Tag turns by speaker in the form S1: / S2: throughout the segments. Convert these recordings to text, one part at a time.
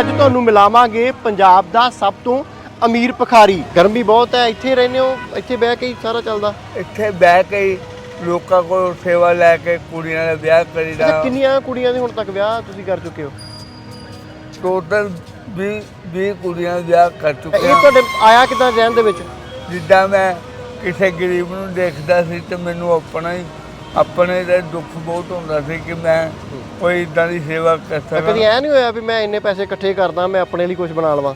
S1: ਅੱਜ ਤੁਹਾਨੂੰ ਮਿਲਾਵਾਂਗੇ ਪੰਜਾਬ ਦਾ ਸਭ ਤੋਂ ਅਮੀਰ ਭਿਖਾਰੀ। ਗਰਮੀ ਬਹੁਤ ਹੈ ਇੱਥੇ ਰਹਿੰਦੇ ਹੋ? ਇੱਥੇ ਬਹਿ ਕੇ ਹੀ ਸਾਰਾ ਚੱਲਦਾ।
S2: ਇੱਥੇ ਬਹਿ ਕੇ ਹੀ ਲੋਕਾਂ ਕੋਲ ਸੇਵਾ ਲੈ ਕੇ ਕੁੜੀਆਂ ਦਾ ਵਿਆਹ ਕਰੀਦਾ
S1: ਕਿੰਨੀਆਂ ਕੁੜੀਆਂ ਦੇ ਹੁਣ ਤੱਕ ਵਿਆਹ ਤੁਸੀਂ ਕਰ ਚੁੱਕੇ ਹੋ?
S2: ਟੋਟਲ 20 20 ਕੁੜੀਆਂ ਦਾ ਵਿਆਹ ਕਰ
S1: ਇਹ
S2: ਚੁੱਕੇ ਹਾਂ।
S1: ਤੁਹਾਡੇ ਆਇਆ ਕਿਦਾਂ ਰਹਿਣ ਦੇ ਵਿੱਚ?
S2: ਜਿੱਦਾਂ ਮੈਂ ਕਿਸੇ ਗਰੀਬ ਨੂੰ ਦੇਖਦਾ ਸੀ ਤੇ ਮੈਨੂੰ ਆਪਣਾ ਹੀ ਆਪਣੇ ਦਾ ਦੁੱਖ ਬਹੁਤ ਹੁੰਦਾ ਸੀ ਕਿ ਮੈਂ ਕੋਈ ਇਦਾਂ ਦੀ ਸੇਵਾ ਕਰ
S1: ਤਾਂ ਕਦੀ ਐ ਨਹੀਂ ਹੋਇਆ ਵੀ ਮੈਂ ਇੰਨੇ ਪੈਸੇ ਇਕੱਠੇ ਕਰਦਾ ਮੈਂ ਆਪਣੇ ਲਈ ਕੁਝ ਬਣਾ ਲਵਾਂ?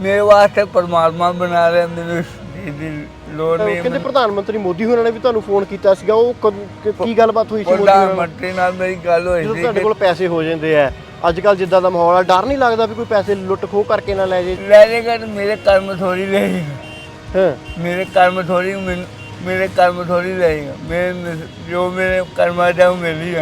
S2: ਮੇਰੇ ਵਾਸਤੇ ਪਰਮਾਤਮਾ ਬਣਾ ਰਿਹਾ ਮੈਨੂੰ ਇਸ ਚੀਜ਼ ਦੀ ਲੋੜ ਨਹੀਂ
S1: ਕਹਿੰਦੇ ਪ੍ਰਧਾਨ ਮੰਤਰੀ ਮੋਦੀ ਹੋਰਾਂ ਨੇ ਵੀ ਤੁਹਾਨੂੰ ਫੋਨ ਕੀਤਾ ਸੀਗਾ ਉਹ ਕਦ- ਕਿ- ਕੀ ਗੱਲਬਾਤ ਹੋਈ ਸੀ ਮੋਦੀ
S2: ਪ੍ਰਧਾਨ
S1: ਨਾਲ?
S2: ਮੰਤਰੀ ਨਾਲ ਮੇਰੀ ਗੱਲ ਹੋਈ
S1: ਜਦੋਂ
S2: ਸੀ
S1: ਤੁਹਾਡੇ
S2: ਕਿ
S1: ਕੋਲ ਪੈਸੇ ਹੋ ਜਾਂਦੇ ਆ ਅੱਜ ਕੱਲ ਜਿੱਦਾਂ ਦਾ ਮਾਹੌਲ ਆ ਡਰ ਨਹੀਂ ਲੱਗਦਾ ਵੀ ਕੋਈ ਪੈਸੇ ਲੁੱਟ ਖੋਹ ਕਰਕੇ ਨਾ ਲੈ ਜੇ?
S2: ਲੈ ਲੇਗਾ ਤੇ ਮੇਰੇ ਕਰਮ ਥੋੜੀ ਲੈਗਾ
S1: ਹਾਂ।
S2: ਮੇਰੇ ਕਰਮ ਥੋੜੀ ਮੇਰੇ ਕਰਮ ਥੋੜੀ ਲੈਗਾ ਮੇਰੇ ਜੋ ਮੇਰੇ ਕਰਮਾਂ ਦਾ ਉਹ ਮਿਲ ਹੀ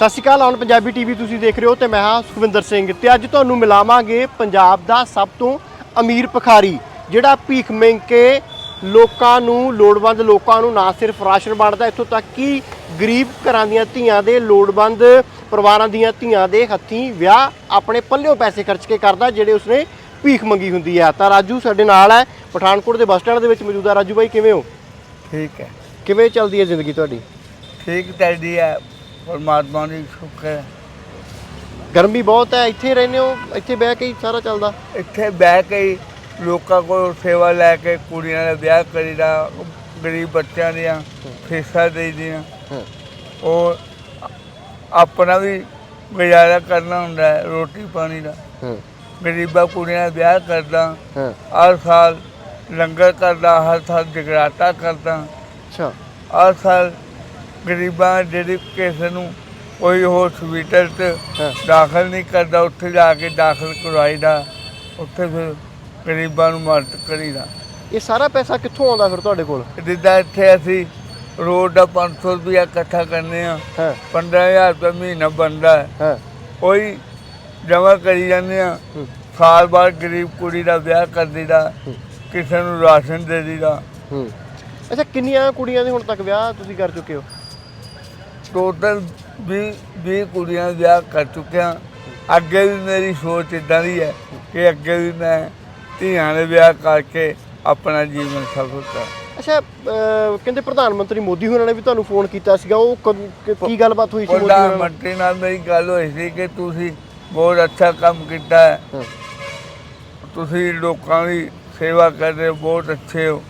S1: ਸਤਿ ਸ਼੍ਰੀ ਅਕਾਲ ਔਨ ਪੰਜਾਬੀ ਟੀਵੀ ਤੁਸੀਂ ਦੇਖ ਰਹੇ ਹੋ ਤੇ ਮੈਂ ਹਾਂ ਸੁਖਵਿੰਦਰ ਸਿੰਘ ਤੇ ਅੱਜ ਤੁਹਾਨੂੰ ਮਿਲਾਵਾਂਗੇ ਪੰਜਾਬ ਦਾ ਸਭ ਤੋਂ ਅਮੀਰ ਭਿਖਾਰੀ ਜਿਹੜਾ ਭੀਖ ਮੰਗ ਕੇ ਲੋਕਾਂ ਨੂੰ ਲੋੜਵੰਦ ਲੋਕਾਂ ਨੂੰ ਨਾ ਸਿਰਫ ਰਾਸ਼ਨ ਵੰਡਦਾ ਇੱਥੋਂ ਤੱਕ ਕਿ ਗਰੀਬ ਘਰਾਂ ਦੀਆਂ ਧੀਆਂ ਦੇ ਲੋੜਵੰਦ ਪਰਿਵਾਰਾਂ ਦੀਆਂ ਧੀਆਂ ਦੇ ਹੱਥੀਂ ਵਿਆਹ ਆਪਣੇ ਪੱਲਿਓਂ ਪੈਸੇ ਖਰਚ ਕੇ ਕਰਦਾ ਜਿਹੜੇ ਉਸਨੇ ਭੀਖ ਮੰਗੀ ਹੁੰਦੀ ਹੈ ਤਾਂ ਰਾਜੂ ਸਾਡੇ ਨਾਲ ਹੈ ਪਠਾਨਕੋਟ ਦੇ ਬੱਸ ਸਟੈਂਡ ਦੇ ਵਿੱਚ ਮੌਜੂਦ ਹੈ ਰਾਜੂ ਬਾਈ ਕਿਵੇਂ ਹੋ?
S2: ਠੀਕ ਹੈ।
S1: ਕਿਵੇਂ ਚੱਲਦੀ ਹੈ ਜ਼ਿੰਦਗੀ ਤੁਹਾਡੀ?
S2: ਠੀਕ ਚੱਲਦੀ ਹੈ। ਪਰਮਾਤਮਾ ਦੀ ਸ਼ੁਕਰ ਹੈ।
S1: ਗਰਮੀ ਬਹੁਤ ਹੈ ਇੱਥੇ ਰਹਿੰਦੇ ਹੋ ਇੱਥੇ ਬਹਿ ਕੇ ਹੀ ਸਾਰਾ ਚੱਲਦਾ?
S2: ਇੱਥੇ ਬਹਿ ਕੇ ਹੀ ਲੋਕਾਂ ਕੋਲ ਸੇਵਾ ਲੈ ਕੇ ਕੁੜੀਆਂ ਦਾ ਵਿਆਹ ਕਰੀਦਾ ਗਰੀਬ ਬੱਚਿਆਂ ਦੀਆਂ ਫੀਸਾਂ ਦੇਈਦੀਆਂ। ਉਹ ਆਪਣਾ ਵੀ ਗੁਜ਼ਾਰਾ ਕਰਨਾ ਹੁੰਦਾ ਹੈ ਰੋਟੀ ਪਾਣੀ ਦਾ। ਗਰੀਬਾਂ ਕੁੜੀਆਂ ਦਾ ਵਿਆਹ ਕਰਦਾ ਹਰ ਸਾਲ ਲੰਗਰ ਕਰਦਾ ਹਰ ਸਾਲ ਜਗਰਾਤਾ ਕਰਦਾ।
S1: ਅੱਛਾ।
S2: ਹਰ ਸਾਲ ਗਰੀਬਾਂ ਜਿਹੜੀ ਕਿਸੇ ਨੂੰ ਕੋਈ ਹਸਪੀਟਲ 'ਚ। ਦਾਖਲ ਨਹੀਂ ਕਰਦਾ ਉੱਥੇ ਜਾ ਕੇ ਦਾਖਲ ਕਰਵਾਈਦਾ ਉੱਥੇ ਫਿਰ ਗਰੀਬਾਂ ਨੂੰ ਮਦਦ ਕਰੀਦਾ।
S1: ਇਹ ਸਾਰਾ ਪੈਸਾ ਕਿੱਥੋਂ ਆਉਂਦਾ ਫਿਰ ਤੁਹਾਡੇ ਕੋਲ?
S2: ਜਿੱਦਾਂ ਇੱਥੇ ਅਸੀਂ ਰੋਡ ਦਾ 500 ਰੁਪਇਆ ਇਕੱਠਾ ਕਰਨੇ ਆ
S1: ਹਾਂ।
S2: 15000 ਰੁਪਏ ਮਹੀਨਾ ਬਣਦਾ। ਹੈ। ਕੋਈ ਜਮ੍ਹਾਂ ਕਰੀ ਜਾਂਦੇ ਆ। ਸਾਲ ਬਾਅਦ ਗਰੀਬ ਕੁੜੀ ਦਾ ਵਿਆਹ ਕਰ ਦੀਦਾ। ਕਿਸੇ ਨੂੰ ਰਾਸ਼ਨ ਦੇ ਦੀਦਾ
S1: ਅੱਛਾ ਕਿੰਨੀਆਂ ਕੁੜੀਆਂ ਦੇ ਹੁਣ ਤੱਕ ਵਿਆਹ ਤੁਸੀਂ ਕਰ ਚੁੱਕੇ ਹੋ?
S2: ਟੋਟਲ 20 20 ਕੁੜੀਆਂ ਵਿਆਹ ਕਰ ਚੁੱਕਿਆ। ਅੱਗੇ ਵੀ ਮੇਰੀ ਸੋਚ ਇਦਾਂ ਦੀ ਹੈ ਕਿ ਅੱਗੇ ਵੀ ਮੈਂ ਧੀਆਂ ਦੇ ਵਿਆਹ ਕਰਕੇ ਆਪਣਾ ਜੀਵਨ ਸਫਲ ਕਰਾਂ।
S1: ਅੱਛਾ ਅਹ, ਕਹਿੰਦੇ ਪ੍ਰਧਾਨ ਮੰਤਰੀ ਮੋਦੀ ਹੋਰਾਂ ਨੇ ਵੀ ਤੁਹਾਨੂੰ ਫੋਨ ਕੀਤਾ ਸੀਗਾ। ਉਹ ਕਦ- ਕਿ- ਕੀ ਗੱਲਬਾਤ ਹੋਈ ਸੀ ਮੋਦੀ
S2: ਪ੍ਰਧਾਨ
S1: ਹੋਰਾਂ ਨਾਲ?
S2: ਮੰਤਰੀ ਨਾਲ ਮੇਰੀ ਗੱਲ ਹੋਈ ਸੀ ਕਿ ਤੁਸੀਂ ਬਹੁਤ ਅੱਛਾ ਕੰਮ ਕੀਤਾ ਹੈ।
S1: ਹਾਂ,
S2: ਤੁਸੀਂ ਲੋਕਾਂ ਦੀ ਸੇਵਾ ਕਰਦੇ ਹੋ ਬਹੁਤ ਅੱਛੇ ਹੂੰ,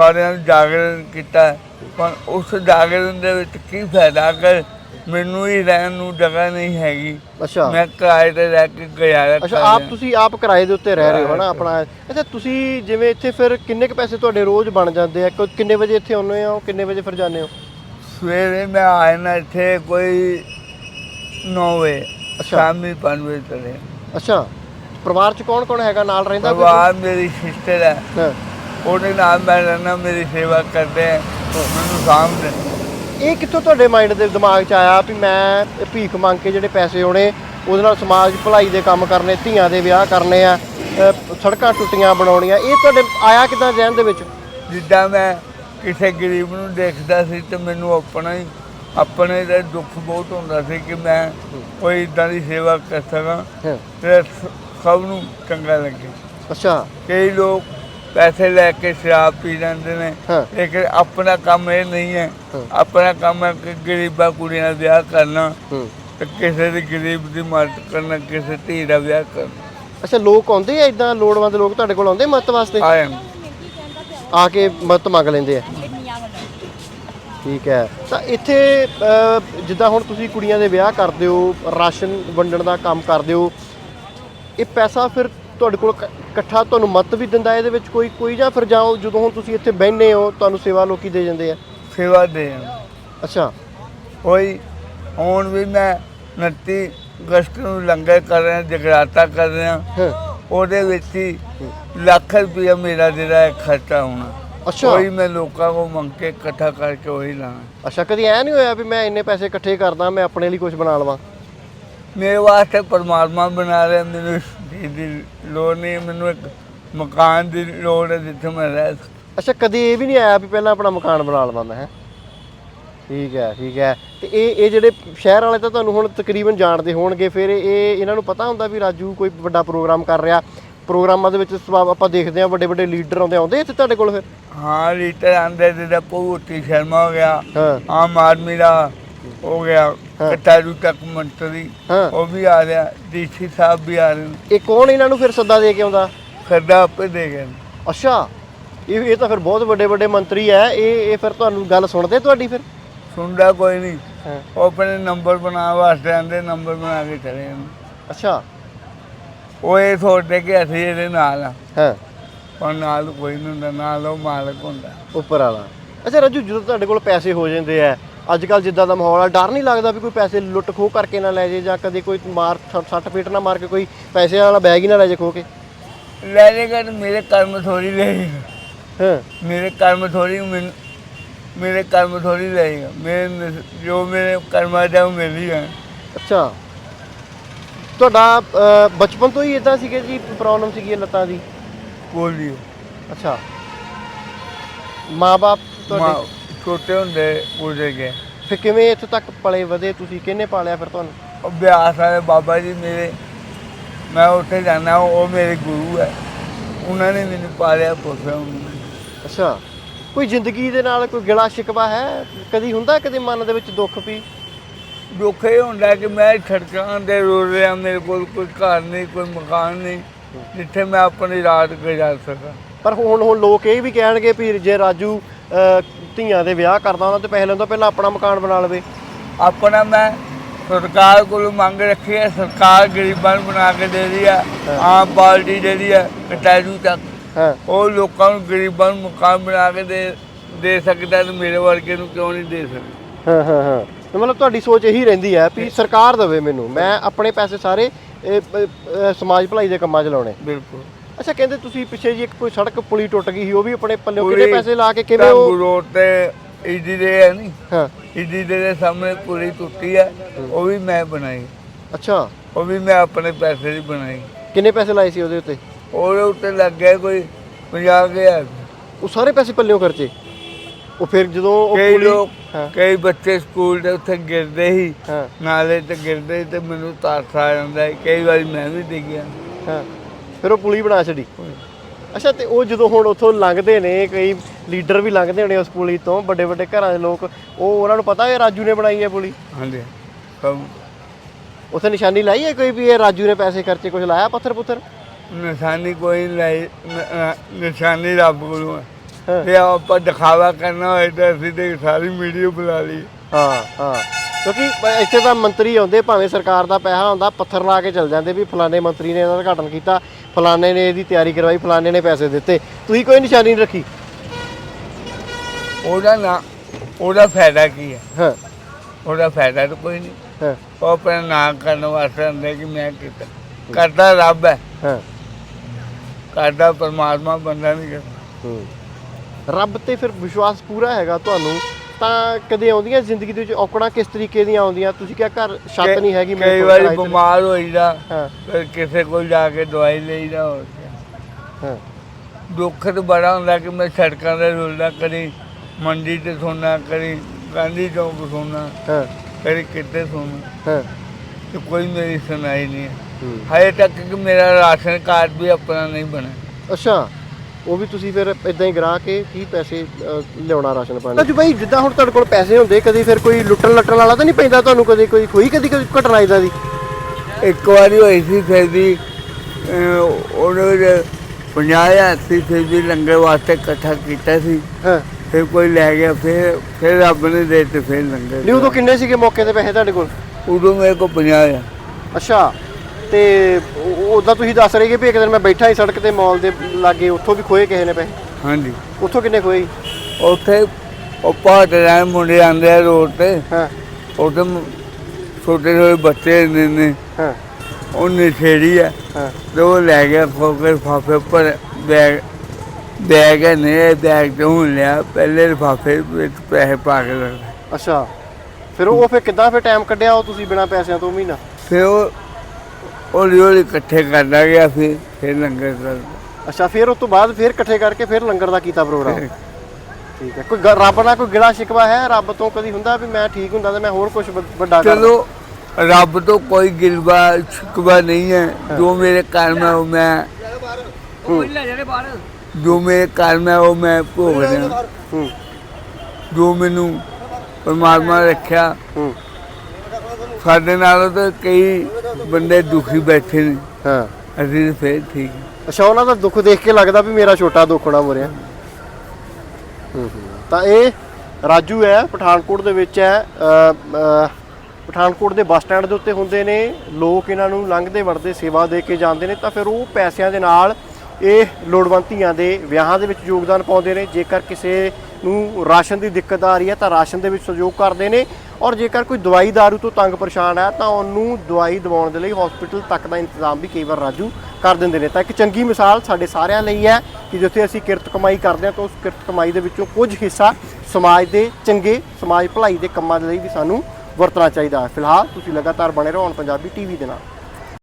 S2: ਸਾਰਿਆਂ ਨੂੰ ਜਾਗਰਣ ਕੀਤਾ। ਪਰ ਉਸ ਜਾਗਰਣ ਦੇ ਵਿੱਚ ਕੀ ਫਾਇਦਾ? ਅਗਰ ਮੈਨੂੰ ਹੀ ਰਹਿਣ ਨੂੰ ਜਗ੍ਹਾ ਨਹੀਂ ਹੈਗੀ
S1: ਅੱਛਾ।
S2: ਮੈਂ ਕਿਰਾਏ ਤੇ ਰਹਿ ਕੇ ਗੁਜ਼ਾਰਾ ਕਰ
S1: ਅੱਛਾ ਆਪ। ਤੁਸੀਂ ਆਪ ਕਿਰਾਏ ਦੇ ਉੱਤੇ ਰਹਿ ਰਹੇ ਹੋ ਨਾ ਆਪਣਾ। ਅੱਛਾ ਤੁਸੀਂ ਜਿਵੇਂ ਇੱਥੇ ਫਿਰ ਕਿੰਨੇ ਕੁ ਪੈਸੇ ਤੁਹਾਡੇ ਰੋਜ਼ ਬਣ ਜਾਂਦੇ ਆ? ਕਿੰਨੇ ਵਜੇ ਇੱਥੇ ਆਉਂਦੇ ਹੋ? ਕਿੰਨੇ ਵਜੇ ਫਿਰ ਜਾਂਦੇ ਹੋ?
S2: ਸਵੇਰੇ ਮੈਂ ਆਇਆ ਨਾ ਇੱਥੇ ਕੋਈ 9 ਵਜੇ। ਸ਼ਾਮੀ 5 ਵਜੇ ਚਲੇ
S1: ਅੱਛਾ ਪਰਿਵਾਰ ਚ ਕੌਣ ਕੌਣ ਹੈਗਾ? ਨਾਲ ਰਹਿੰਦਾ ਕੋਈ?
S2: ਪਰਿਵਾਰ ਮੇਰੀ ਸਿਸਟਰ ਹਾਂ। ਉਹਦੇ ਨਾਲ ਮੈਂ ਰਹਿਣਾ ਮੇਰੀ ਸੇਵਾ ਕਰਦੇ ਹੈ ਮੈਨੂੰ ਸਾਹਮਣੇ
S1: ਇਹ ਕਿੱਥੋਂ ਤੁਹਾਡੇ ਮਾਈਂਡ ਦੇ ਦਿਮਾਗ 'ਚ ਆਇਆ ਵੀ ਮੈਂ ਭੀਖ ਮੰਗ ਕੇ ਜਿਹੜੇ ਪੈਸੇ ਆਉਣੇ ਉਹਦੇ ਨਾਲ ਸਮਾਜ ਭਲਾਈ ਦੇ ਕੰਮ ਕਰਨੇ ਧੀਆਂ ਦੇ ਵਿਆਹ ਕਰਨੇ ਆ ਸੜਕਾਂ ਟੁੱਟੀਆਂ ਬਣਾਉਣੀਆਂ ਇਹ ਤੁਹਾਡੇ ਆਇਆ ਕਿਦਾਂ ਰਹਿਣ ਦੇ ਵਿੱਚ?
S2: ਜਿੱਦਾਂ ਮੈਂ ਕਿਸੇ ਗਰੀਬ ਨੂੰ ਦੇਖਦਾ ਸੀ ਤੇ ਮੈਨੂੰ ਆਪਣਾ ਹੀ ਆਪਣੇ ਦਾ ਦੁੱਖ ਬਹੁਤ ਹੁੰਦਾ ਸੀ ਕਿ ਮੈਂ ਕੋਈ ਇਦਾਂ ਦੀ ਸੇਵਾ ਕਰ ਸਕਾਂ ਤੇ ਸ- ਸਭ ਨੂੰ ਚੰਗਾ ਲੱਗੇ।
S1: ਅੱਛਾ।
S2: ਕਈ ਲੋਕ ਪੈਸੇ ਲੈ ਕੇ ਸ਼ਰਾਬ ਪੀ ਲੈਂਦੇ ਨੇ।
S1: ਹਾਂ।
S2: ਲੇਕਿਨ ਆਪਣਾ ਕੰਮ ਇਹ ਨਹੀਂ ਹੈ।
S1: ਹਾਂ।
S2: ਆਪਣਾ ਕੰਮ ਹੈ ਕਿ ਗਰੀਬਾਂ ਕੁੜੀਆਂ ਦਾ ਵਿਆਹ ਕਰਨਾ।
S1: ਹੂੰ।
S2: ਤੇ ਕਿਸੇ ਦੀ ਗਰੀਬ ਦੀ ਮਦਦ ਕਰਨਾ ਕਿਸੇ ਧੀ ਦਾ ਵਿਆਹ ਕਰਨਾ।
S1: ਅੱਛਾ ਲੋਕ ਆਉਂਦੇ ਆ ਇਦਾਂ ਲੋੜਵੰਦ ਲੋਕ ਤੁਹਾਡੇ ਕੋਲ ਆਉਂਦੇ ਮਦਦ ਵਾਸਤੇ?
S2: ਆਏ ਹਨ।
S1: ਆ ਕੇ ਮਦਦ ਮੰਗ ਲੈਂਦੇ ਆ। ਠੀਕ ਹੈ। ਤਾਂ ਇੱਥੇ ਅਹ, ਜਿੱਦਾਂ ਹੁਣ ਤੁਸੀਂ ਕੁੜੀਆਂ ਦੇ ਵਿਆਹ ਕਰਦੇ ਹੋ ਰਾਸ਼ਨ ਵੰਡਣ ਦਾ ਕੰਮ ਕਰਦੇ ਹੋ ਇਹ ਪੈਸਾ ਫਿਰ ਤੁਹਾਡੇ ਕੋਲ ਕ- ਇਕੱਠਾ ਤੁਹਾਨੂੰ ਮਦਦ ਵੀ ਦਿੰਦਾ ਇਹਦੇ ਵਿੱਚ ਕੋਈ ਕੋਈ ਜਾਂ ਫਿਰ ਜਾਓ ਜਦੋਂ ਹੁਣ ਤੁਸੀਂ ਇੱਥੇ ਬਹਿੰਦੇ ਹੋ ਤੁਹਾਨੂੰ ਸੇਵਾ ਲੋਕੀ ਦੇ ਜਾਂਦੇ ਆ?
S2: ਸੇਵਾ ਦੇ
S1: ਅੱਛਾ।
S2: ਕੋਈ ਹੁਣ ਵੀ ਮੈਂ 29 ਅਗਸਤ ਨੂੰ ਲੰਗਰ ਕਰ ਰਿਹਾ ਜਗਰਾਤਾ ਕਰ ਰਿਹਾ
S1: ਹਾਂ।
S2: ਉਹਦੇ ਵਿੱਚ ਹੀ ਲੱਖ ਰੁਪਇਆ ਮੇਰਾ ਜਿਹੜਾ ਹੈ ਖਰਚਾ ਹੋਣਾ।
S1: ਅੱਛਾ।
S2: ਕੋਈ ਮੈਂ ਲੋਕਾਂ ਕੋਲ ਮੰਗ ਕੇ ਇਕੱਠਾ ਕਰਕੇ ਉਹੀ ਲਾਣਾ।
S1: ਅੱਛਾ ਕਦੀ ਐ ਨਹੀਂ ਹੋਇਆ ਵੀ ਮੈਂ ਇੰਨੇ ਪੈਸੇ ਇਕੱਠੇ ਕਰਦਾ ਮੈਂ ਆਪਣੇ ਲਈ ਕੁਝ ਬਣਾ ਲਵਾਂ?
S2: ਮੇਰੇ ਵਾਸਤੇ ਪਰਮਾਤਮਾ ਬਣਾ ਰਿਹਾ ਮੈਨੂੰ ਚੀਜ਼ ਦੀ ਲੋੜ ਨਹੀਂ ਮੈਨੂੰ ਇੱਕ ਮਕਾਨ ਦੀ ਲੋੜ ਹੈ ਜਿੱਥੇ ਮੈਂ ਰਹਿ ਸਕਾਂ
S1: ਅੱਛਾ ਕਦੇ ਇਹ ਵੀ ਨਹੀਂ ਆਇਆ ਵੀ ਪਹਿਲਾਂ ਆਪਣਾ ਮਕਾਨ ਬਣਾ ਲਵਾਂ ਮੈਂ ਹੈ? ਠੀਕ ਹੈ ਠੀਕ ਹੈ। ਤੇ ਇਹ ਇਹ ਜਿਹੜੇ ਸ਼ਹਿਰ ਵਾਲੇ ਤਾਂ ਤੁਹਾਨੂੰ ਹੁਣ ਤਕਰੀਬਨ ਜਾਣਦੇ ਹੋਣਗੇ ਫਿਰ ਇਹ ਇਹਨਾਂ ਨੂੰ ਪਤਾ ਹੁੰਦਾ ਵੀ ਰਾਜੂ ਕੋਈ ਵੱਡਾ ਪ੍ਰੋਗਰਾਮ ਕਰ ਰਿਹਾ। ਪ੍ਰੋਗਰਾਮਾਂ ਦੇ ਵਿੱਚ ਸਵਾ- ਆਪਾਂ ਦੇਖਦੇ ਹਾਂ ਵੱਡੇ ਵੱਡੇ ਲੀਡਰ ਆਉਂਦੇ ਆਉਂਦੇ ਇੱਥੇ ਤੁਹਾਡੇ ਕੋਲ ਫਿਰ?
S2: ਹਾਂ ਲੀਟਰ ਆਂਦੇ ਜਿਹਦਾ ਭਗਵਤੀ ਸ਼ਰਮਾ ਹੋ ਗਿਆ
S1: ਹਾਂ।
S2: ਆਮ ਆਦਮੀ ਦਾ ਹੋ ਗਿਆ। ਕਟਾਰੂ ਤੱਕ ਮੰਤਰੀ
S1: ਹਾਂ।
S2: ਉਹ ਵੀ ਆ ਰਿਹਾ ਡੀਸੀ ਸਾਹਿਬ ਵੀ ਆ ਰਹੇ ਨੇ।
S1: ਇਹ ਕੌਣ ਇਹਨਾਂ ਨੂੰ ਫਿਰ ਸੱਦਾ ਦੇ ਕੇ ਆਉਂਦਾ?
S2: ਖੱਡਾ ਆਪੇ ਦੇ ਗਏ ਨੇ।
S1: ਅੱਛਾ ਇਹ ਇਹ ਤਾਂ ਫਿਰ ਬਹੁਤ ਵੱਡੇ ਵੱਡੇ ਮੰਤਰੀ ਐ ਇਹ ਇਹ ਫਿਰ ਤੁਹਾਨੂੰ ਗੱਲ ਸੁਣਦੇ ਤੁਹਾਡੀ ਫਿਰ?
S2: ਸੁਣਦਾ ਕੋਈ ਨਹੀਂ।
S1: ਹਾਂ।
S2: ਉਹ ਆਪਣੇ ਨੰਬਰ ਬਣਾ ਵਾਸਤੇ ਆਂਦੇ ਨੰਬਰ ਬਣਾ ਕੇ ਚਲੇ ਜਾਂਦੇ।
S1: ਅੱਛਾ।
S2: ਉਹ ਇਹ ਸੋਚਦੇ ਕਿ ਅਸੀਂ ਇਹਦੇ ਨਾਲ ਆ।
S1: ਹਾਂ।
S2: ਪਰ ਨਾਲ ਕੋਈ ਨਹੀਂ ਹੁੰਦਾ ਨਾਲ ਉਹ ਮਾਲਕ ਹੁੰਦਾ।
S1: ਉੱਪਰ ਵਾਲਾ। ਅੱਛਾ ਰਾਜੂ ਜਦੋਂ ਤੁਹਾਡੇ ਕੋਲ ਪੈਸੇ ਹੋ ਜਾਂਦੇ ਆ ਅੱਜ ਕੱਲ ਜਿੱਦਾਂ ਦਾ ਮਾਹੌਲ ਆ ਡਰ ਨਹੀਂ ਲੱਗਦਾ ਵੀ ਕੋਈ ਪੈਸੇ ਲੁੱਟ ਖੋਹ ਕਰਕੇ ਨਾ ਲੈ ਜੇ ਜਾਂ ਕਦੇ ਕੋਈ ਮਾਰ ਸੱਟ ਪੇਟ ਨਾ ਮਾਰ ਕੇ ਕੋਈ ਪੈਸੇ ਵਾਲਾ ਬੈਗ ਹੀ ਨਾ ਲੈ ਜੇ ਖੋ ਕੇ।
S2: ਲੈ ਜੇਗਾ ਤੇ ਮੇਰੇ ਕਰਮ ਥੋੜੀ ਲਏਗਾ
S1: ਹਾਂ।
S2: ਮੇਰੇ ਕਰਮ ਥੋੜੀ ਮੇਰੇ ਕਰਮ ਥੋੜੀ ਲਏਗਾ ਮੇਰੇ ਜੋ ਮੇਰੇ ਕਰਮਾਂ ਦਾ ਉਹ ਮਿਲ ਹੀ
S1: ਅੱਛਾ। ਤੁਹਾਡਾ ਬਚਪਨ ਤੋਂ ਹੀ ਇਦਾਂ ਸੀਗੇ ਜੀ ਪ੍ਰੋਬਲਮ ਸੀਗੀ ਲੱਤਾਂ ਦੀ?
S2: ਬੋਲੀਓ
S1: ਅੱਛਾ। ਮਾਂ-ਬਾਪ
S2: ਮਾਂ
S1: ਤੁਹਾਡੇ
S2: ਛੋਟੇ ਹੁੰਦੇ ਪੁੱਜੇ ਗਏ
S1: ਫਿਰ ਕਿਵੇਂ ਇੱਥੇ ਤੱਕ ਪਲੇ ਵਧੇ? ਤੁਸੀਂ ਕਿਹਨੇ ਪਾਲਿਆ ਫਿਰ ਤੁਹਾਨੂੰ?
S2: ਉਹ ਬਿਆਸ ਵਾਲੇ ਬਾਬਾ ਜੀ ਮੇਰੇ ਮੈਂ ਉੱਥੇ ਜਾਣਾ ਉਹ ਮੇਰੇ ਗੁਰੂ ਹੈ। ਉਹਨਾਂ ਨੇ ਮੈਨੂੰ ਪਾਲਿਆ ਪੋਸਿਆ ਉਹਨਾਂ ਨੇ।
S1: ਅੱਛਾ। ਕੋਈ ਜ਼ਿੰਦਗੀ ਦੇ ਨਾਲ ਕੋਈ ਗਿਲਾ ਸ਼ਿਕਵਾ ਹੈ? ਕਦੀ ਹੁੰਦਾ ਕਦੇ ਮਨ ਦੇ ਵਿੱਚ ਦੁੱਖ ਵੀ?
S2: ਦੁੱਖ ਇਹ ਹੁੰਦਾ ਕਿ ਮੈਂ ਸੜਕਾਂ ਤੇ ਰੋ ਰਿਹਾ ਮੇਰੇ ਕੋਲ ਕੋਈ ਘਰ ਨਹੀਂ ਕੋਈ ਮਕਾਨ ਨਹੀਂ ਜਿੱਥੇ ਮੈਂ ਆਪਣੀ ਰਾਤ ਗੁਜ਼ਾਰ ਸਕਾਂ।
S1: ਪਰ ਹੁਣ ਹੁਣ ਲੋਕ ਇਹ ਵੀ ਕਹਿਣਗੇ ਵੀ ਜੇ ਰਾਜੂ ਅਹ, ਧੀਆਂ ਦੇ ਵਿਆਹ ਕਰਦਾ ਉਹਨਾਂ ਤੇ ਪਹਿਲਾਂ ਲੈਂਦਾ ਪਹਿਲਾਂ ਆਪਣਾ ਮਕਾਨ ਬਣਾ ਲਵੇ।
S2: ਆਪਣਾ ਮੈਂ ਸਰਕਾਰ ਕੋਲੋਂ ਮੰਗ ਰੱਖੀ ਹੈ ਸਰਕਾਰ ਗਰੀਬਾਂ ਨੂੰ ਬਣਾ ਕੇ ਦੇ ਰਹੀ ਹੈ ਆਮ ਪਾਰਟੀ ਜਿਹੜੀ ਹੈ ਕਟਾਰੂ ਤੱਕ।
S1: ਹਾਂ।
S2: ਉਹ ਲੋਕਾਂ ਨੂੰ ਗਰੀਬਾਂ ਨੂੰ ਮਕਾਨ ਬਣਾ ਕੇ ਦੇ ਦੇ ਸਕਦਾ ਤੇ ਮੇਰੇ ਵਰਗੇ ਨੂੰ ਕਿਉਂ ਨਹੀਂ ਦੇ ਸਕਦਾ?
S1: ਹਾਂ ਹਾਂ ਮਤਲਬ ਤੁਹਾਡੀ ਸੋਚ ਇਹੀ ਰਹਿੰਦੀ ਹੈ ਵੀ ਸਰਕਾਰ ਦੇਵੇ ਮੈਨੂੰ। ਮੈਂ ਆਪਣੇ ਪੈਸੇ ਸਾਰੇ ਸਮਾਜ ਭਲਾਈ ਦੇ ਕੰਮਾਂ 'ਚ ਲਾਉਣੇ।
S2: ਬਿਲਕੁਲ।
S1: ਅੱਛਾ ਕਹਿੰਦੇ ਤੁਸੀਂ ਪਿੱਛੇ ਜੀ ਇੱਕ ਕੋਈ ਸੜਕ ਪੁਲੀ ਟੁੱਟ ਗਈ ਸੀ ਉਹ ਵੀ ਆਪਣੇ ਪੱਲੇ
S2: ਪੁਲੀ
S1: ਕਿਹੜੇ ਪੈਸੇ ਲਾ ਕੇ ਕਿਵੇਂ ਉਹ
S2: ਰੋਡ ਤੇ ਈਦੀ ਦੇ ਹੈ ਨਹੀਂ
S1: ਹਾਂ।
S2: ਈਦੀ ਦੇ ਦੇ ਸਾਹਮਣੇ ਪੁਲੀ ਟੁੱਟੀ ਹੈ ਉਹ ਵੀ ਮੈਂ ਬਣਾਈ।
S1: ਅੱਛਾ।
S2: ਉਹ ਵੀ ਮੈਂ ਆਪਣੇ ਪੈਸੇ ਦੀ ਬਣਾਈ।
S1: ਕਿੰਨੇ ਪੈਸੇ ਲਾਏ ਸੀ ਉਹਦੇ ਉੱਤੇ?
S2: ਉਹਦੇ ਉੱਤੇ ਲੱਗ ਗਿਆ ਕੋਈ 50000
S1: ਉਹ ਸਾਰੇ ਪੈਸੇ ਪੱਲਿਓਂ ਖਰਚੇ? ਉਹ ਫਿਰ ਜਦੋਂ ਉਹ
S2: ਕਈ
S1: ਪੁਲੀ
S2: ਲੋਕ ਕਈ ਬੱਚੇ ਸਕੂਲ ਦੇ ਉੱਥੇ ਗਿਰਦੇ ਸੀ
S1: ਹਾਂ।
S2: ਨਾਲੇ ਤੇ ਗਿਰਦੇ ਤੇ ਮੈਨੂੰ ਤਰਸ ਆ ਜਾਂਦਾ। ਕਈ ਵਾਰੀ ਮੈਂ ਵੀ ਡਿੱਗਿਆ
S1: ਹਾਂ। ਫਿਰ ਉਹ ਪੁਲੀ ਬਣਾ ਛੱਡੀ। ਅੱਛਾ ਤੇ ਉਹ ਜਦੋਂ ਹੁਣ ਉੱਥੋਂ ਲੰਘਦੇ ਨੇ ਕਈ ਲੀਡਰ ਵੀ ਲੰਘਦੇ ਹੋਣੇ ਉਸ ਪੁਲੀ ਤੋਂ ਵੱਡੇ ਵੱਡੇ ਘਰਾਂ ਦੇ ਲੋਕ ਉਹ ਉਹਨਾਂ ਨੂੰ ਪਤਾ ਹੈ ਰਾਜੂ ਨੇ ਬਣਾਈ ਹੈ ਪੁਲੀ?
S2: ਹਾਂਜੀ।
S1: ਉੱਥੇ ਨਿਸ਼ਾਨੀ ਲਾਈ ਹੈ ਕੋਈ ਵੀ ਇਹ ਰਾਜੂ ਨੇ ਪੈਸੇ ਖਰਚੇ ਕੁਝ ਲਾਇਆ ਪੱਥਰ ਪੁੱਥਰ?
S2: ਨਿਸ਼ਾਨੀ ਕੋਈ ਨਹੀਂ ਨਿਸ਼ਾਨੀ ਰੱਬ ਕੋਲੋਂ ਹੈ। ਤੇ ਆਪਾਂ ਦਿਖਾਵਾ ਕਰਨਾ ਹੋਏ ਤਾਂ ਅਸੀਂ ਤੇ ਸਾਰੀ ਵੀਡੀਓ ਬੁਲਾ ਲਈ।
S1: ਹਾਂ ਹਾਂ। ਕਿਉਂਕਿ ਇੱਥੇ ਤਾਂ ਮੰਤਰੀ ਆਉਂਦੇ ਭਾਵੇਂ ਸਰਕਾਰ ਦਾ ਪੈਸਾ ਹੁੰਦਾ ਪੱਥਰ ਲਾ ਕੇ ਚਲ ਜਾਂਦੇ ਵੀ ਫਲਾਣੇ ਮੰਤਰੀ ਨੇ ਇਹਦਾ ਉਦਘਾਟਨ ਕੀਤਾ ਫਲਾਣੇ ਨੇ ਇਹਦੀ ਤਿਆਰੀ ਕਰਵਾਈ ਫਲਾਣੇ ਨੇ ਪੈਸੇ ਦਿੱਤੇ। ਤੁਸੀਂ ਕੋਈ ਨਿਸ਼ਾਨੀ ਨਹੀਂ ਰੱਖੀ?
S2: ਉਹਦਾ ਨਾ ਉਹਦਾ ਫਾਇਦਾ ਕੀ ਹੈ?
S1: ਹਾਂ।
S2: ਉਹਦਾ ਫਾਇਦਾ ਤਾਂ ਕੋਈ ਨਹੀਂ।
S1: ਹਾਂ।
S2: ਉਹ ਆਪਣਾ ਨਾਂ ਕਰਨ ਵਾਸਤੇ ਹੁੰਦੇ ਕਿ ਮੈਂ ਕੀਤਾ। ਕਰਦਾ ਰੱਬ ਹੈ।
S1: ਹਾਂ।
S2: ਕਰਦਾ ਪਰਮਾਤਮਾ ਬੰਦਾ ਨਹੀਂ ਕਰਦਾ।
S1: ਹੂੰ। ਰੱਬ ਤੇ ਫਿਰ ਵਿਸ਼ਵਾਸ ਪੂਰਾ ਹੈਗਾ ਤੁਹਾਨੂੰ? ਤਾਂ ਕਦੇ ਆਉਂਦੀਆਂ ਜ਼ਿੰਦਗੀ ਦੇ ਵਿੱਚ? ਔਕੜਾਂ ਕਿਸ ਤਰੀਕੇ ਦੀਆਂ ਆਉਂਦੀਆਂ? ਤੁਸੀਂ ਕਿਹਾ ਘਰ ਛੱਤ ਨਹੀਂ ਹੈਗੀ ਮੇਰੇ
S2: ਕਈ
S1: ਕੋਲ
S2: ਵਾਰੀ
S1: ਕਿਰਾਏ ਤੇ-
S2: ਬਿਮਾਰ
S1: ਹਾਂ।
S2: ਫਿਰ ਕਿਸੇ ਕੋਲ ਜਾ ਕੇ ਦਵਾਈ ਲਈਦਾ ਹੋਰ। ਕਿਆ।
S1: ਹਾਂ।
S2: ਦੁੱਖ ਤਾਂ ਬੜਾ ਹੁੰਦਾ ਕਿ ਮੈਂ ਸੜਕਾਂ ਤੇ ਰੁਲਦਾ ਕਦੀ ਮੰਡੀ ਤੇ ਸੋਣਾ ਕਦੀ ਗਾਂਧੀ ਚੌਂਕ ਸੋਣਾ
S1: ਹਾਂ।
S2: ਕਦੀ ਕਿਤੇ ਸੋਣਾ।
S1: ਹਾਂ।
S2: ਤੇ ਕੋਈ ਮੇਰੀ ਸੁਣਾਈ ਨਹੀਂ। ਹੂੰ। ਹਜੇ ਤੱਕ ਕਿ ਮੇਰਾ ਰਾਸ਼ਨ ਕਾਰਡ ਵੀ ਆਪਣਾ ਨਹੀਂ ਬਣਿਆ।
S1: ਅੱਛਾ। ਉਹ ਵੀ ਤੁਸੀਂ ਫਿਰ ਇਦਾਂ ਹੀ ਗਰਾ ਕੇ ਕੀ ਪੈਸੇ ਅਹ, ਲਿਆਉਣਾ ਰਾਸ਼ਨ ਪਾਣੀ? ਜੀ ਭਾਈ ਜਿੱਦਾਂ ਹੁਣ ਤੁਹਾਡੇ ਕੋਲ ਪੈਸੇ ਹੁੰਦੇ ਕਦੀ ਫਿਰ ਕੋਈ ਲੁੱਟਣ ਲੱਟਣ ਵਾਲਾ ਤਾਂ ਨਹੀਂ ਪੈਂਦਾ ਤੁਹਾਨੂੰ? ਕਦੇ ਕੋਈ ਹੋਈ ਕਦੀ ਕਦੀ ਘਟਨਾ ਇਦਾਂ ਦੀ?
S2: ਇੱਕ ਵਾਰੀ ਹੋਈ ਸੀ ਅਹ, ਉਹਨੇ ਵਿੱਚ 50000 ਸੀ ਫਿਰ ਵੀ ਲੰਗਰ ਵਾਸਤੇ ਇਕੱਠਾ ਕੀਤਾ ਸੀ।
S1: ਹਾਂ।
S2: ਫਿਰ ਕੋਈ ਲੈ ਗਿਆ ਫਿਰ ਫਿਰ ਰੱਬ ਨੇ ਦੇ ਦਿੱਤੇ ਫਿਰ ਲੰਗਰ
S1: ਨਹੀਂ ਉਦੋਂ ਕਿੰਨੇ ਸੀਗੇ ਮੌਕੇ ਤੇ ਪੈਸੇ ਤੁਹਾਡੇ ਕੋਲ?
S2: ਉਦੋਂ ਮੇਰੇ ਕੋਲ 50000
S1: ਅੱਛਾ ਤੇ ਉਦਾਂ ਤੁਸੀਂ ਦੱਸ ਰਹੇ ਕਿ ਵੀ ਇੱਕ ਦਿਨ ਮੈਂ ਬੈਠਾ ਸੀ ਸੜਕ ਤੇ ਮਾਲ ਦੇ ਲਾਗੇ ਉੱਥੋਂ ਵੀ ਖੋਏ ਕਿਸੇ ਨੇ ਪੈਸੇ?
S2: ਹਾਂਜੀ।
S1: ਉੱਥੋਂ ਕਿੰਨੇ ਖੋਏ?
S2: ਉੱਥੇ ਉਹ ਪਾਟ ਰਹੇ ਮੁੰਡੇ ਆਂਦੇ ਆ ਰੋਡ ਤੇ।
S1: ਹਾਂ।
S2: ਉੱਥੇ ਮ- ਛੋਟੇ ਛੋਟੇ ਬੱਚੇ ਨੇ ਨੇ।
S1: ਹਾਂ।
S2: ਉਹਨੇ ਛੇੜੀ ਆ।
S1: ਹਾਂ।
S2: ਤੇ ਉਹ ਲੈ ਗਿਆ ਖੋ ਕੇ ਲਿਫਾਫੇ ਪਰ ਬੈਗ ਬੈਗ ਨੇ ਬੈਗ ਤੋਂ ਹੁਣ ਲਿਆ। ਪਹਿਲੇ ਲਿਫਾਫੇ ਵਿੱਚ ਪੈਸੇ ਪਾ ਕੇ ਰੱਖਦੇ
S1: ਅੱਛਾ। ਫਿਰ ਉਹ ਫਿਰ ਕਿੱਦਾਂ ਫਿਰ ਟਾਈਮ ਕੱਢਿਆ ਉਹ ਤੁਸੀਂ ਬਿਨਾਂ ਪੈਸਿਆਂ ਤੋਂ ਮਹੀਨਾ?
S2: ਫਿਰ ਉਹ ਹੌਲੀ ਹੌਲੀ ਇਕੱਠੇ ਕਰਦਾ ਗਿਆ ਫਿਰ ਫਿਰ ਲੰਗਰ ਕਰਦਾ
S1: ਅੱਛਾ ਫਿਰ ਉਸ ਤੋਂ ਬਾਅਦ ਫਿਰ ਇਕੱਠੇ ਕਰਕੇ ਫਿਰ ਲੰਗਰ ਦਾ ਕੀਤਾ ਪ੍ਰੋਗਰਾਮ? ਠੀਕ ਹੈ। ਕੋਈ ਗ- ਰੱਬ ਨਾਲ ਕੋਈ ਗਿਲਾ ਸ਼ਿਕਵਾ ਹੈ? ਰੱਬ ਤੋਂ ਕਦੀ ਹੁੰਦਾ ਵੀ ਮੈਂ ਠੀਕ ਹੁੰਦਾ ਤਾਂ ਮੈਂ ਹੋਰ ਕੁਝ ਵੱਡਾ ਕਰ?
S2: ਚਲੋ ਰੱਬ ਤੋਂ ਕੋਈ ਗਿਲਵਾ ਸ਼ਿਕਵਾ ਨਹੀਂ ਹੈ। ਜੋ ਮੇਰੇ ਕਰਮ ਹੈ ਉਹ ਮੈਂ ਜੋ ਮੇਰੇ ਕਰਮ ਹੈ ਉਹ ਮੈਂ ਭੋਗ ਰਿਹਾ।
S1: ਹੂੰ।
S2: ਜੋ ਮੈਨੂੰ ਪਰਮਾਤਮਾ ਨੇ ਰੱਖਿਆ
S1: ਹੂੰ।
S2: ਸਾਡੇ ਨਾਲੋਂ ਤਾਂ ਕਈ ਬੰਦੇ ਦੁਖੀ ਬੈਠੇ ਨੇ।
S1: ਹਾਂ।
S2: ਅਸੀਂ ਫੇਰ ਠੀਕ।
S1: ਅੱਛਾ ਉਹਨਾਂ ਦਾ ਦੁੱਖ ਦੇਖ ਕੇ ਲੱਗਦਾ ਵੀ ਮੇਰਾ ਛੋਟਾ ਦੁੱਖ ਮੁਰਿਆ। ਹੂੰ ਹੂੰ। ਤਾਂ ਇਹ ਰਾਜੂ ਹੈ ਪਠਾਨਕੋਟ ਦੇ ਵਿੱਚ ਹੈ। ਅ, ਅ, ਪਠਾਨਕੋਟ ਦੇ ਬੱਸ ਸਟੈਂਡ ਦੇ ਉੱਤੇ ਹੁੰਦੇ ਨੇ। ਲੋਕ ਇਹਨਾਂ ਨੂੰ ਲੰਘਦੇ ਵੜਦੇ ਸੇਵਾ ਦੇ ਕੇ ਜਾਂਦੇ ਨੇ। ਤਾਂ ਫਿਰ ਉਹ ਪੈਸਿਆਂ ਦੇ ਨਾਲ ਇਹ ਲੋੜਵੰਦ ਧੀਆਂ ਦੇ ਵਿਆਹਾਂ ਦੇ ਵਿੱਚ ਯੋਗਦਾਨ ਪਾਉਂਦੇ ਨੇ। ਜੇਕਰ ਕਿਸੇ ਨੂੰ ਰਾਸ਼ਨ ਦੀ ਦਿੱਕਤ ਆ ਰਹੀ ਹੈ ਤਾਂ ਰਾਸ਼ਨ ਦੇ ਵਿੱਚ ਸਹਿਯੋਗ ਕਰਦੇ ਨੇ। ਔਰ ਜੇਕਰ ਕੋਈ ਦਵਾਈ ਦਾਰੂ ਤੋਂ ਤੰਗ ਪਰੇਸ਼ਾਨ ਹੈ, ਤਾਂ ਉਹਨੂੰ ਦਵਾਈ ਦਿਵਾਉਣ ਦੇ ਲਈ ਹਸਪੀਟਲ ਤੱਕ ਦਾ ਇੰਤਜ਼ਾਮ ਵੀ ਕਈ ਵਾਰ ਰਾਜੂ ਕਰ ਦਿੰਦੇ ਨੇ। ਤਾਂ ਇੱਕ ਚੰਗੀ ਮਿਸਾਲ ਸਾਡੇ ਸਾਰਿਆਂ ਲਈ ਹੈ ਕਿ ਜਿੱਥੇ ਅਸੀਂ ਕਿਰਤ ਕਮਾਈ ਕਰਦੇ ਹਾਂ, ਤਾਂ ਉਸ ਕਿਰਤ ਕਮਾਈ ਦੇ ਵਿੱਚੋਂ ਕੁਝ ਹਿੱਸਾ ਸਮਾਜ ਦੇ ਚੰਗੇ, ਸਮਾਜ ਭਲਾਈ ਦੇ ਕੰਮਾਂ ਦੇ ਲਈ ਵੀ ਸਾਨੂੰ ਵਰਤਣਾ ਚਾਹੀਦਾ ਹੈ। ਫਿਲਹਾਲ ਤੁਸੀਂ ਲਗਾਤਾਰ ਬਣੇ ਰਹੋ ਹੁਣ ਪੰਜਾਬੀ ਟੀਵੀ ਦੇ ਨਾਲ।